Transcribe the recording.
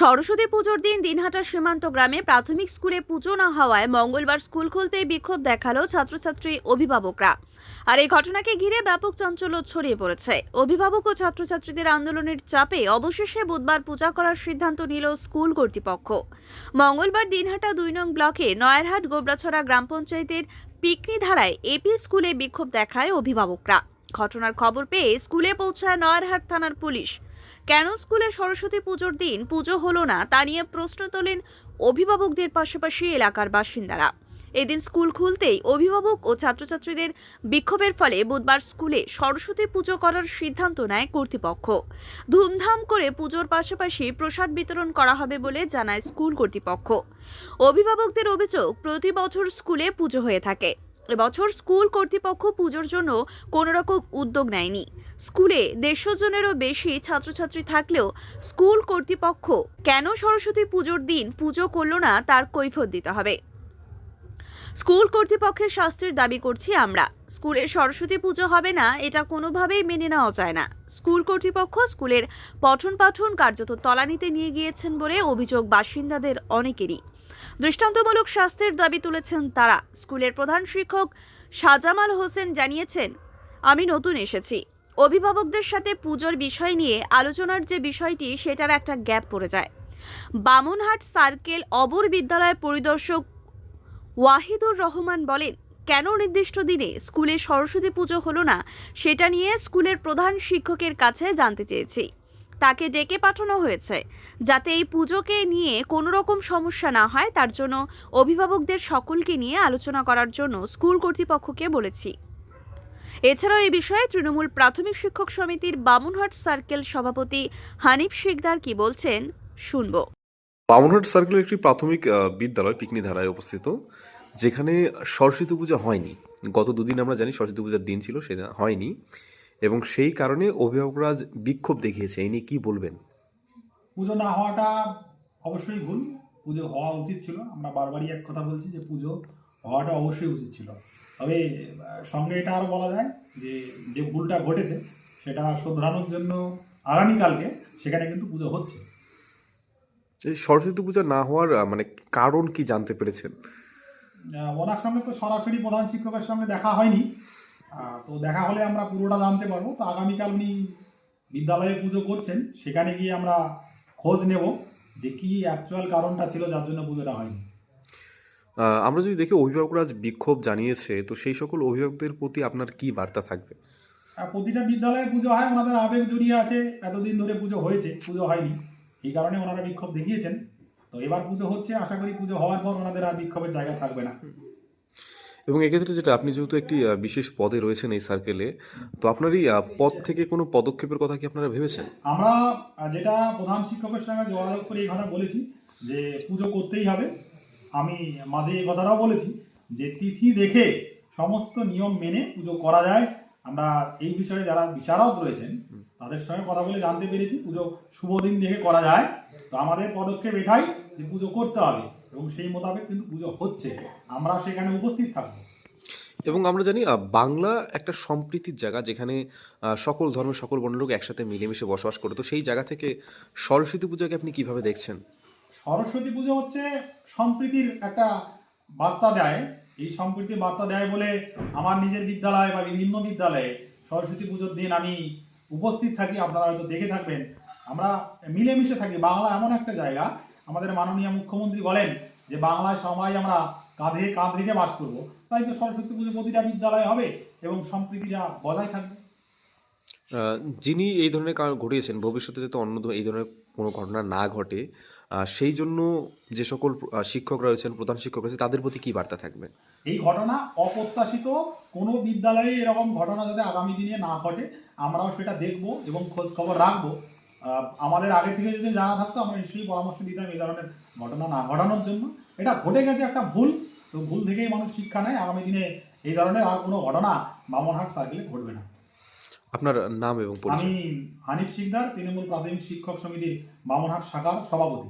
সরস্বতী পুজোর দিন দিনহাটা সীমান্ত গ্রামে প্রাথমিক স্কুলে পুজো না হওয়ায় মঙ্গলবার স্কুল খুলতেই বিক্ষোভ দেখাল ছাত্রছাত্রী অভিভাবকরা। আর এই ঘটনাকে ঘিরে ব্যাপক চাঞ্চল্য ছড়িয়ে পড়েছে। অভিভাবক ও ছাত্রছাত্রীদের আন্দোলনের চাপে অবশেষে বুধবার পূজা করার সিদ্ধান্ত নিল স্কুল কর্তৃপক্ষ। মঙ্গলবার দিনহাটা দুই নং ব্লকে নয়ারহাট গোবরাছড়া গ্রাম পঞ্চায়েতের পিকনি ধারায় এপি স্কুলে বিক্ষোভ দেখায় অভিভাবকরা। ঘটনার খবর পেয়ে স্কুলে পৌঁছায় নয়ারহাট থানার পুলিশ। কেন স্কুলে সরস্বতী পুজোর দিন পুজো হলো না তা নিয়ে প্রশ্ন তোলেন অভিভাবকদের পাশাপাশি এলাকার বাসিন্দারা। এদিন স্কুল খুলতেই অভিভাবক ও ছাত্রছাত্রীদের বিক্ষোভের ফলে বুধবার স্কুলে সরস্বতী পুজো করার সিদ্ধান্ত নেয় কর্তৃপক্ষ। ধুমধাম করে পুজোর পাশাপাশি প্রসাদ বিতরণ করা হবে বলে জানায় স্কুল কর্তৃপক্ষ। অভিভাবকদের অভিযোগ, প্রতি বছর স্কুলে পুজো হয়ে থাকে। এবছর স্কুল কর্তৃপক্ষ পুজোর জন্য কোনো রকম উদ্যোগ নেয়নি। স্কুলে দেড়শো জনেরও বেশি ছাত্রছাত্রী থাকলেও স্কুল কর্তৃপক্ষ কেন সরস্বতী পুজোর দিন পুজো করল না তার কৈফত দিতে হবে। স্কুল কর্তৃপক্ষের শাস্তির দাবি করছি আমরা। স্কুলে সরস্বতী পুজো হবে না, এটা কোনোভাবেই মেনে নেওয়া যায় না। স্কুল কর্তৃপক্ষ স্কুলের পঠন পাঠন কার্যত তলানিতে নিয়ে গিয়েছেন বলে অভিযোগ বাসিন্দাদের অনেকেরই। দৃষ্টান্তমূলক শাস্তির দাবি তুলেছেন তারা। স্কুলের প্রধান শিক্ষক সাজামাল হোসেন জানিয়েছেন, আমি নতুন এসেছি। অভিভাবকদের সাথে পুজোর বিষয় নিয়ে আলোচনার যে বিষয়টি, সেটার একটা গ্যাপ পড়ে যায়। বামনহাট সার্কেল অবর বিদ্যালয় পরিদর্শক ওয়াহিদুর রহমান বলেন, কেন নির্দিষ্ট দিনে স্কুলে সরস্বতী পুজো হলো না, সেটা নিয়ে স্কুলের প্রধান শিক্ষকের কাছে জানতে চেয়েছি। তাকে ডেকে পাঠানো হয়েছে। যাতে এই পুজোকে নিয়ে কোনো রকম সমস্যা না হয়, তার জন্য অভিভাবকদের সকলকে নিয়ে আলোচনা করার জন্য স্কুল কর্তৃপক্ষকে বলেছি। এছাড়াও এই বিষয়ে তৃণমূল প্রাথমিক শিক্ষক সমিতির বামুনহাট সার্কেল সভাপতি হানিফ শিকদার কি বলছেন শুনব। বামনহাট সার্কেলের একটি প্রাথমিক বিদ্যালয় পিকনি ধারায় অবস্থিত যেখানে সরস্বতী পূজা হয়নি। গত দুদিন আমরা জানি সরস্বতী পূজার দিন ছিল সেটা হয়নি। এবং সেই কারণে অভিভাবকরা আজ বিক্ষোভ দেখিয়েছে। এই নিয়ে কি বলবেন? পুজো না হওয়াটা অবশ্যই ভুল। পুজো হওয়া উচিত ছিল। আমরা বারবারই এক কথা বলছি যে পুজো হওয়াটা অবশ্যই উচিত ছিল। তবে সঙ্গে এটা আরও বলা যায় যে যে ভুলটা ঘটেছে সেটা শোধরানোর জন্য আগামীকালকে সেখানে কিন্তু পুজো হচ্ছে। এই সরস্বতী পূজা না হওয়ার মানে কারণ কি জানতে পেরেছেন? ওনার সঙ্গে তো সরাসরি প্রধান শিক্ষকের সঙ্গে দেখা হয়নি। তো দেখা হলে আমরা পুরোটা জানতে পারব। তো আগামীকাল উনি বিদ্যালয়ে পুজো করছেন সেখানে গিয়ে আমরা খোঁজ নেব যে কি অ্যাকচুয়াল কারণটা ছিল যার জন্য পুজোটা হয়নি। আমরা যদি দেখি অভিভাবকরা আজ বিক্ষোভ জানিয়েছে তো সেই সকল অভিভাবকদের প্রতি আপনার কি বার্তা থাকবে? প্রতিটা বিদ্যালয়ে পুজো হয় ওনাদের আবেগ জড়িয়ে আছে এতদিন ধরে পুজো হয়েছে পুজো হয়নি। এই কারণে ওনারা বিক্ষোভ দেখিয়েছেন। তো এবার পুজো হচ্ছে আশা করি পুজো হওয়ার পর ওনাদের আর বিক্ষোভের জায়গা থাকবে না। এবং এক্ষেত্রে যেটা আপনি যেহেতু একটি বিশেষ পদে রয়েছেন এই সার্কেলে তো আপনার এই পদ থেকে কোনো পদক্ষেপের কথা কি আপনারা ভেবেছেন? আমরা যেটা প্রধান শিক্ষকের সঙ্গে যোগাযোগ করে এই কথা বলেছি যে পুজো করতেই হবে। আমি মাঝে এই কথাটাও বলেছি যে তিথি দেখে সমস্ত নিয়ম মেনে পুজো করা যায়। আমরা এই বিষয়ে যারা বিশারদ রয়েছেন, তাদের সঙ্গে কথা বলে জানতে পেরেছি, পুজো শুভ দিন দেখে করা যায়। তো আমাদের পদক্ষেপ এটাই যে পুজো করতে হবে এবং সেই মোতাবেক কিন্তু পুজো হচ্ছে। আমরা সেখানে উপস্থিত থাকব। এবং আমরা জানি বাংলা একটা সম্প্রীতির জায়গা যেখানে সকল ধর্মের সকল বর্ণের লোক একসাথে মিলেমিশে বসবাস করে। তো সেই জায়গা থেকে সরস্বতী পূজাকে আপনি কীভাবে দেখছেন? সরস্বতী পুজো হচ্ছে সম্প্রীতির একটা বার্তা দেয়। এই সম্প্রীতির বার্তা দেয় বলে আমার নিজের বিদ্যালয় বা বিভিন্ন বিদ্যালয়ে সরস্বতী পুজোর দিন আমি উপস্থিত থাকি। আপনারা হয়তো দেখে থাকবেন। আমরা মিলেমিশে থাকি। বাংলা এমন একটা জায়গা। আমাদের মাননীয় মুখ্যমন্ত্রী বলেন যে, বাংলায় সবাই আমরা কাঁধে কাঁধ রেখে বাস করব। তাই তো সরস্বতী পুজো প্রতিটা বিদ্যালয়ে হবে এবং সম্প্রীতিটা বজায় থাকবে। যিনি এই ধরনের কাজ ঘটিয়েছেন, ভবিষ্যতে যাতে অন্য এই ধরনের কোনো ঘটনা না ঘটে। সেই জন্য যে সকল শিক্ষক রয়েছেন, প্রধান শিক্ষক রয়েছে তাদের প্রতি কি বার্তা থাকবে? এই ঘটনা অপ্রত্যাশিত কোনো বিদ্যালয়ে এরকম ঘটনা যাতে আগামী দিনে না ঘটে, আমরাও সেটা দেখব এবং খোঁজ খবর রাখব আমাদের আগে থেকে যদি জানা থাকতো, আমরা নিশ্চয়ই পরামর্শ দিতাম এই ধরনের ঘটনা না ঘটানোর জন্য। এটা ঘটে গেছে একটা ভুল, তো ভুল থেকেই মানুষ শিক্ষা নেয়। আগামী দিনে এই ধরনের আর কোনো ঘটনা বামনহাট সার্কেলে ঘটবে না। আপনার নাম এবং আমি হানিফ শিকদার তৃণমূল প্রাথমিক শিক্ষক সমিতির বামনহাট শাখার সভাপতি।